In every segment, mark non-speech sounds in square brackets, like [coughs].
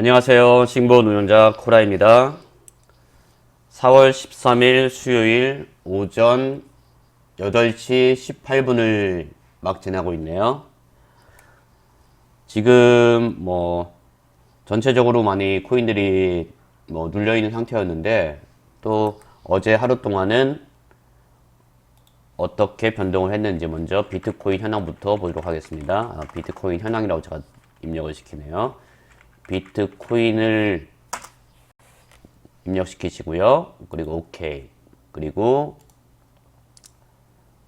안녕하세요. 싱보 운영자 코라입니다. 4월 13일 수요일 오전 8시 18분을 막 지나고 있네요. 지금 뭐 전체적으로 많이 코인들이 뭐 눌려 있는 상태였는데 또 어제 하루 동안은 어떻게 변동을 했는지 먼저 비트코인 현황부터 보도록 하겠습니다. 아, 비트코인 현황이라고 제가 입력을 시키네요. 비트코인을 입력시키시고요. 그리고 OK. 그리고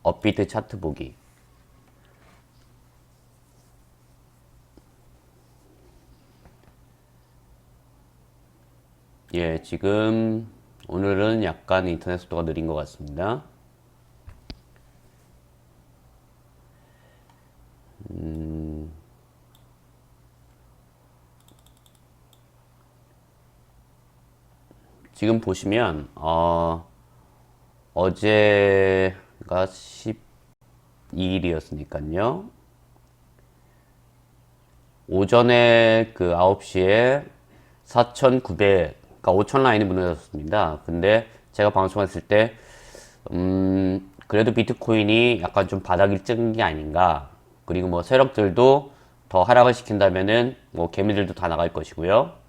업비트 차트 보기. 예, 지금 오늘은 약간 인터넷 속도가 느린 것 같습니다. 지금 보시면 어, 어제가 12일이었으니까요. 오전에 그 9시에 4,900, 그러니까 5,000 라인이 무너졌습니다. 근데 제가 방송했을 때, 음, 그래도 비트코인이 약간 좀 바닥을 찍은 게 아닌가. 그리고 뭐 세력들도 더 하락을 시킨다면은 뭐 개미들도 다 나갈 것이고요.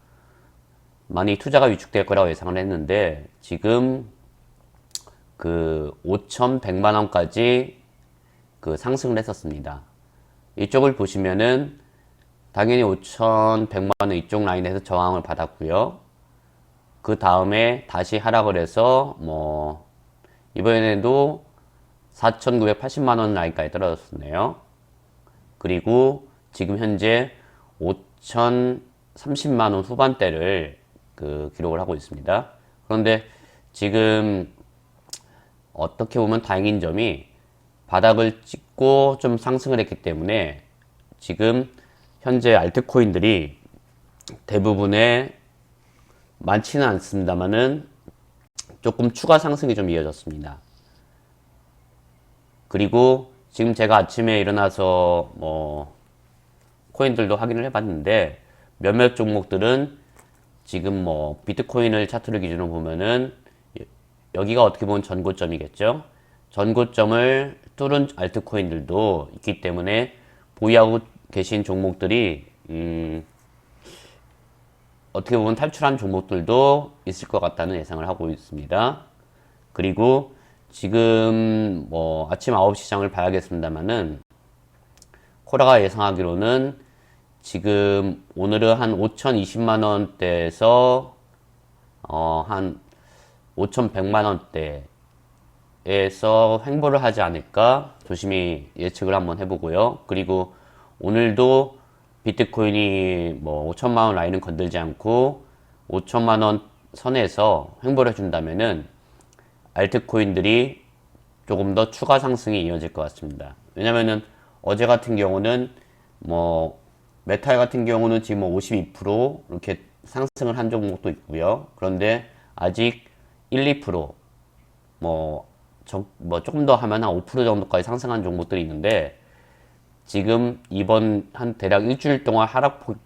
많이 투자가 위축될 거라고 예상을 했는데 지금 그 5,100만 원까지 그 상승을 했었습니다. 이쪽을 보시면은 당연히 5,100만 원 이쪽 라인에서 저항을 받았고요. 그 다음에 다시 하락을 해서 뭐 이번에도 4,980만 원 라인까지 떨어졌네요. 그리고 지금 현재 5,030만 원 후반대를 그 기록을 하고 있습니다. 그런데 지금 어떻게 보면 다행인 점이 바닥을 찍고 좀 상승을 했기 때문에 지금 현재 알트코인들이 대부분의 많지는 않습니다만은 조금 추가 상승이 좀 이어졌습니다. 그리고 지금 제가 아침에 일어나서 뭐 코인들도 확인을 해봤는데 몇몇 종목들은 지금 뭐 비트코인을 차트를 기준으로 보면은 여기가 어떻게 보면 전고점이겠죠. 전고점을 뚫은 알트코인들도 있기 때문에 보유하고 계신 종목들이 음 어떻게 보면 탈출한 종목들도 있을 것 같다는 예상을 하고 있습니다. 그리고 지금 뭐 아침 9시 시장을 봐야겠습니다만은 코라가 예상하기로는 지금 오늘은 한 5,020만 원대에서 어, 한 5,100만 원대에서 횡보를 하지 않을까 조심히 예측을 한번 해보고요. 그리고 오늘도 비트코인이 뭐 5천만 원 라인은 건들지 않고 5천만 원 선에서 횡보를 해준다면은 알트코인들이 조금 더 추가 상승이 이어질 것 같습니다. 왜냐면은 어제 같은 경우는 뭐 메탈 같은 경우는 지금 뭐 52% 이렇게 상승을 한 종목도 있고요. 그런데 아직 1, 2%뭐 뭐 조금 더 하면 한 5% 정도까지 상승한 종목들이 있는데 지금 이번 한 대략 일주일 동안 하락 폭,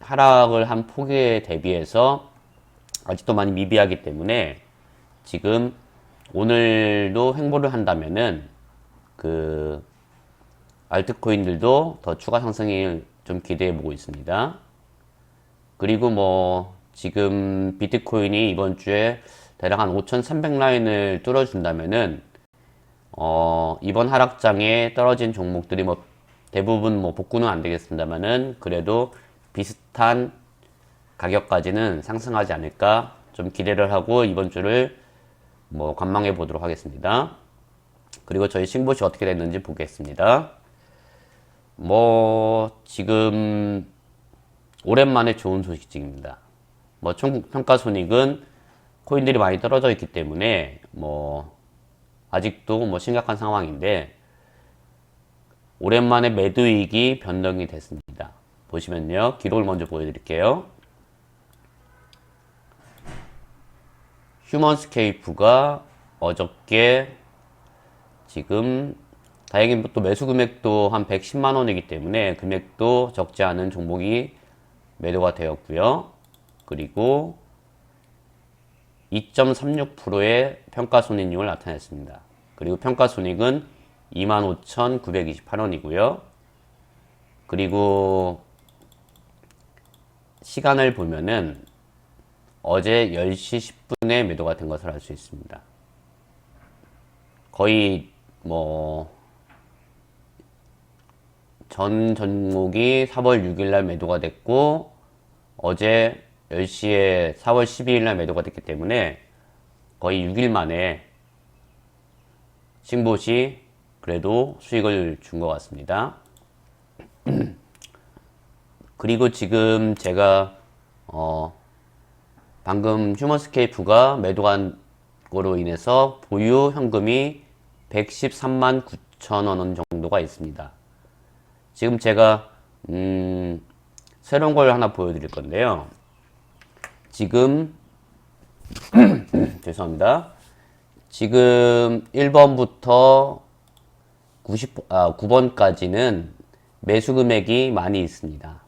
하락을 한 폭에 대비해서 아직도 많이 미비하기 때문에 지금 오늘도 횡보를 한다면은 그 알트코인들도 더 추가 상승이 좀 기대해 보고 있습니다. 그리고 뭐 지금 비트코인이 이번 주에 대략 한 5,300 라인을 뚫어준다면은 어 이번 하락장에 떨어진 종목들이 뭐 대부분 뭐 복구는 안 되겠습니다만은 그래도 비슷한 가격까지는 상승하지 않을까 좀 기대를 하고 이번 주를 뭐 관망해 보도록 하겠습니다. 그리고 저희 신보시 어떻게 됐는지 보겠습니다. 뭐 지금 오랜만에 좋은 소식입니다. 뭐 총 평가 손익은 코인들이 많이 떨어져 있기 때문에 뭐 아직도 뭐 심각한 상황인데 오랜만에 매도이익이 변동이 됐습니다. 보시면요. 기록을 먼저 보여드릴게요. 휴먼스케이프가 어저께 지금 다행히 또 매수 금액도 한 110만 원이기 때문에 금액도 적지 않은 종목이 매도가 되었고요. 그리고 2.36%의 평가손익률을 나타냈습니다. 그리고 평가손익은 25,928원이고요. 그리고 시간을 보면은 어제 10시 10분에 매도가 된 것을 알 수 있습니다. 거의 뭐 전 종목이 4월 6일 날 매도가 됐고 어제 10시에 4월 12일 날 매도가 됐기 때문에 거의 6일 만에 신봇이 그래도 수익을 준 것 같습니다. [clears throat] 그리고 지금 제가 어 방금 휴머스케이프가 매도한 거로 인해서 보유 현금이 113만 9천 원 정도가 있습니다. 지금 제가 음 새로운 걸 하나 보여드릴 건데요. 지금 [clears throat] 죄송합니다. 지금 1번부터 90, 아, 9번까지는 매수 금액이 많이 있습니다.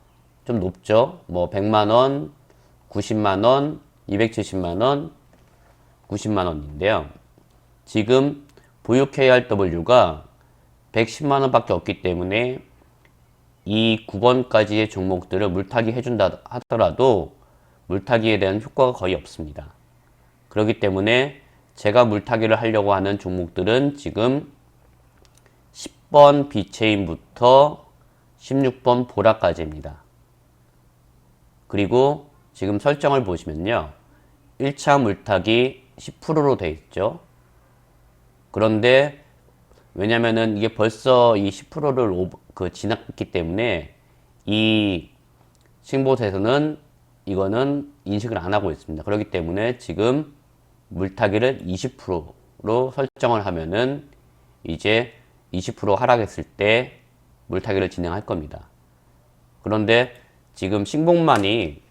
좀 높죠? 뭐 100만원, 90만원, 270만원, 90만원인데요. 지금 보유 KRW가 110만원 밖에 없기 때문에 이 9번까지의 종목들을 물타기 해준다 하더라도 물타기에 대한 효과가 거의 없습니다. 그렇기 때문에 제가 물타기를 하려고 하는 종목들은 지금 10번 비체인부터 16번 보라까지입니다. 그리고 지금 설정을 보시면요. 1차 물타기 10%로 되어 있죠. 그런데 왜냐면은 이게 벌써 이 10%를 오버, 그 지났기 때문에 이 신보에서는 이거는 인식을 안 하고 있습니다. 그렇기 때문에 지금 물타기를 20%로 설정을 하면은 이제 20% 하락했을 때 물타기를 진행할 겁니다. 그런데 지금 신봉만이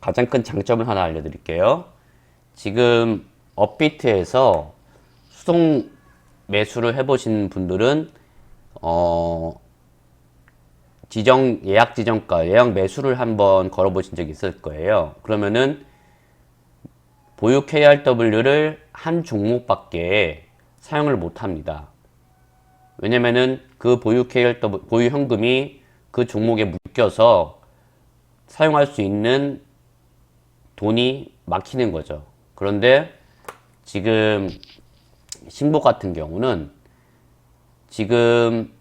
가장 큰 장점을 하나 알려드릴게요. 지금 업비트에서 수동 매수를 해보신 분들은 어 지정 예약 지정가 예약 매수를 한번 걸어보신 적이 있을 거예요. 그러면은 보유 KRW를 한 종목밖에 사용을 못 합니다. 왜냐면은 그 보유 KRW 보유 현금이 그 종목에 묶여서 사용할 수 있는 돈이 막히는 거죠. 그런데 지금 신복 같은 경우는 지금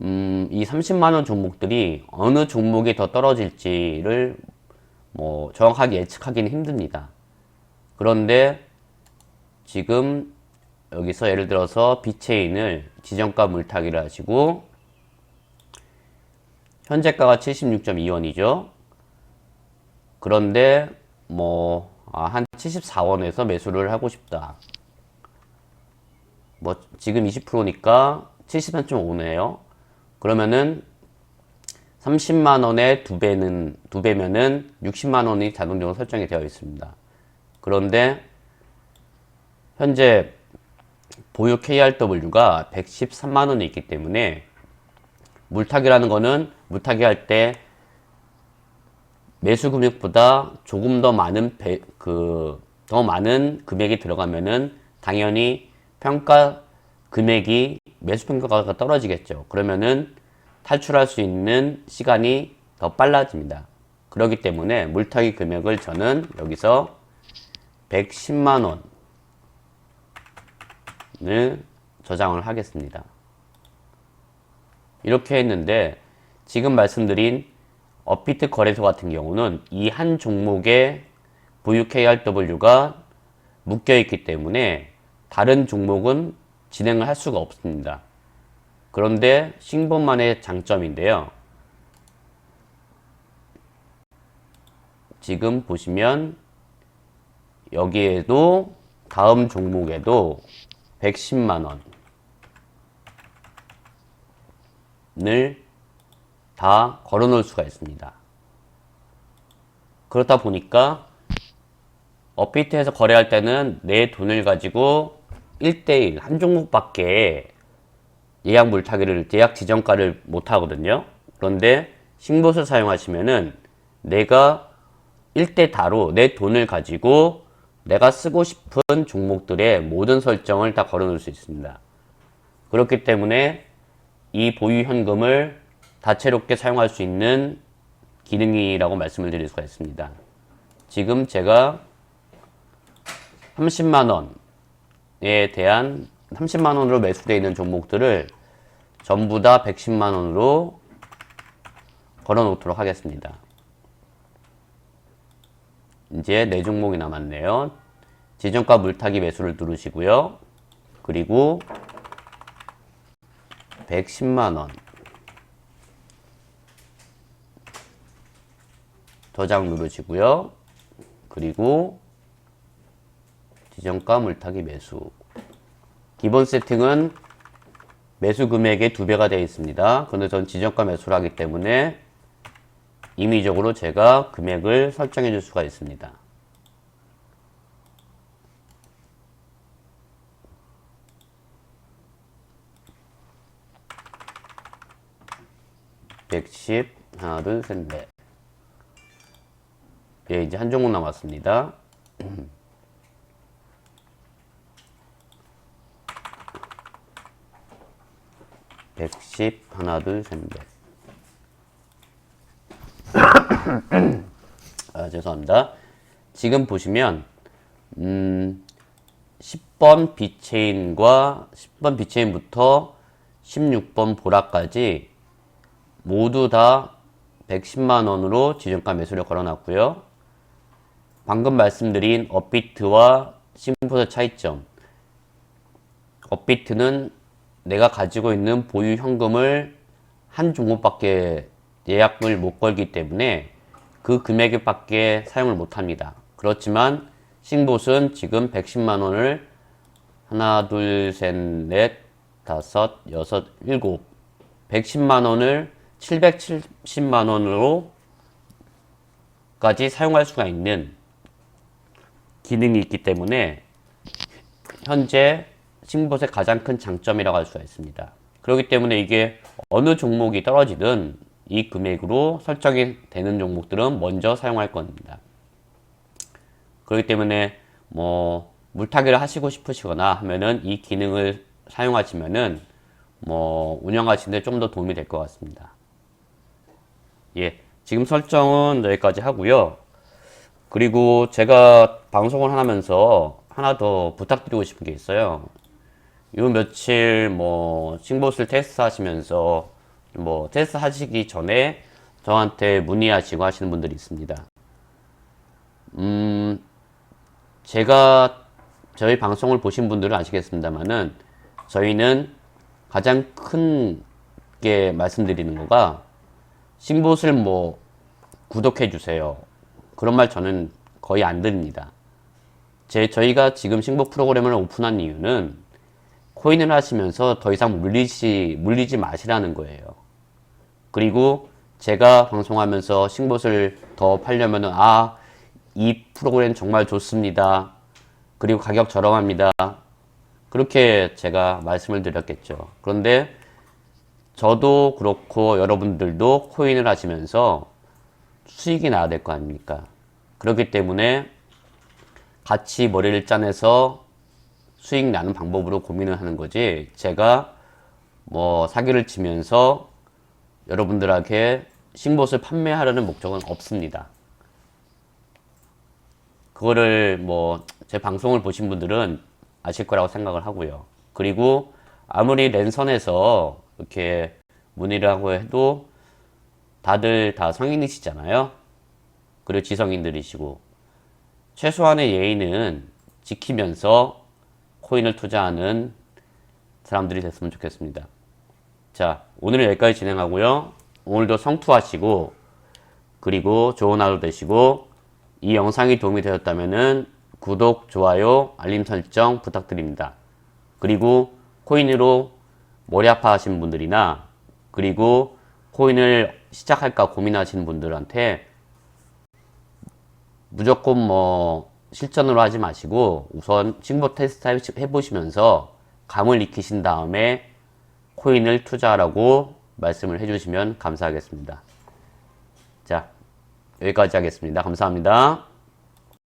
음, 이 30만 원 종목들이 어느 종목이 더 떨어질지를 뭐 정확하게 예측하기는 힘듭니다. 그런데 지금 여기서 예를 들어서 비체인을 지정가 물타기를 하시고 현재가가 76.2원이죠. 그런데 뭐한 74원에서 매수를 하고 싶다. 뭐 지금 20%니까 73.5네요. 그러면은 30만 원의 두 배는 두 배면은 60만 원이 자동적으로 설정이 되어 있습니다. 그런데 현재 보유 KRW가 113만 원이 있기 때문에 물타기라는 거는 물타기 할 때 매수 금액보다 조금 더 많은 배, 그, 더 많은 금액이 들어가면은 당연히 평가 금액이 매수 평가가 떨어지겠죠. 그러면은 탈출할 수 있는 시간이 더 빨라집니다. 그렇기 때문에 물타기 금액을 저는 여기서 110만 원을 저장을 하겠습니다. 이렇게 했는데 지금 말씀드린 업비트 거래소 같은 경우는 이 한 종목의 보유 KRW가 묶여 있기 때문에 다른 종목은 진행을 할 수가 없습니다. 그런데 신본만의 장점인데요. 지금 보시면 여기에도 다음 종목에도 110만 원을 다 걸어 놓을 수가 있습니다. 그렇다 보니까 업비트에서 거래할 때는 내 돈을 가지고 1대1 한 종목밖에 예약 물타기를 예약 지정가를 못 하거든요. 그런데 신봇을 사용하시면은 내가 1대 다로 내 돈을 가지고 내가 쓰고 싶은 종목들의 모든 설정을 다 걸어 놓을 수 있습니다. 그렇기 때문에 이 보유 현금을 다채롭게 사용할 수 있는 기능이라고 말씀을 드릴 수가 있습니다. 지금 제가 30만 원 에 대한 30만 원으로 매수되어 있는 종목들을 전부 다 110만 원으로 걸어 놓도록 하겠습니다. 이제 네 종목이 남았네요. 지정가 물타기 매수를 누르시고요. 그리고 110만 원 저장 누르시고요. 그리고 지정가 물타기 매수 기본 세팅은 매수 금액의 두 배가 되어 있습니다. 그런데 전 지정가 매수를 하기 때문에 임의적으로 제가 금액을 설정해 줄 수가 있습니다. 백십 하나 둘 셋넷 예 이제 한 종목 남았습니다. [clears throat] 110 하나 둘셋 넷. [coughs] 아, 죄송합니다. 지금 보시면 음, 10번 비체인과 10번 비체인부터 16번 보라까지 모두 다 110만 원으로 지정가 매수를 걸어놨고요. 방금 말씀드린 업비트와 싱포의 차이점. 업비트는 내가 가지고 있는 보유 현금을 한 종목밖에 예약을 못 걸기 때문에 그 금액밖에 사용을 못 합니다. 그렇지만 싱봇은 지금 110만 원을 하나, 둘, 셋, 넷, 다섯, 여섯, 일곱 110만 원을 770만 원으로까지 사용할 수가 있는 기능이 있기 때문에 현재 싱봇의 가장 큰 장점이라고 할 수가 있습니다. 그렇기 때문에 이게 어느 종목이 떨어지든 이 금액으로 설정이 되는 종목들은 먼저 사용할 겁니다. 그렇기 때문에 뭐 물타기를 하시고 싶으시거나 하면은 이 기능을 사용하시면은 뭐 운영하시는데 좀 더 도움이 될 것 같습니다. 예, 지금 설정은 여기까지 하고요. 그리고 제가 방송을 하면서 하나 더 부탁드리고 싶은 게 있어요. 요 며칠 뭐 싱봇을 테스트 하시면서 뭐 테스트 하시기 전에 저한테 문의하시고 하시는 분들이 있습니다. 음, 제가 저희 방송을 보신 분들은 아시겠습니다만은 저희는 가장 큰 게 말씀드리는 거가 싱봇을 뭐 구독해 주세요. 그런 말 저는 거의 안 드립니다. 제 저희가 지금 싱봇 프로그램을 오픈한 이유는 코인을 하시면서 더 이상 물리시 물리지 마시라는 거예요. 그리고 제가 방송하면서 싱봇을 더 팔려면은 아, 이 프로그램 정말 좋습니다. 그리고 가격 저렴합니다. 그렇게 제가 말씀을 드렸겠죠. 그런데 저도 그렇고 여러분들도 코인을 하시면서 수익이 나야 될 거 아닙니까? 그렇기 때문에 같이 머리를 짜내서 수익 나는 방법으로 고민을 하는 거지. 제가 뭐 사기를 치면서 여러분들에게 싱봇을 판매하려는 목적은 없습니다. 그거를 뭐 제 방송을 보신 분들은 아실 거라고 생각을 하고요. 그리고 아무리 랜선에서 이렇게 문의를 하고 해도 다들 다 성인이시잖아요. 그리고 지성인들이시고 최소한의 예의는 지키면서 코인을 투자하는 사람들이 됐으면 좋겠습니다. 자, 오늘은 여기까지 진행하고요. 오늘도 성투하시고 그리고 좋은 하루 되시고 이 영상이 도움이 되었다면 구독, 좋아요, 알림 설정 부탁드립니다. 그리고 코인으로 머리 아파하시는 분들이나 그리고 코인을 시작할까 고민하시는 분들한테 무조건 뭐 실전으로 하지 마시고 우선 싱보 테스트 해보시면서 감을 익히신 다음에 코인을 투자하라고 말씀을 해주시면 감사하겠습니다. 자, 여기까지 하겠습니다. 감사합니다.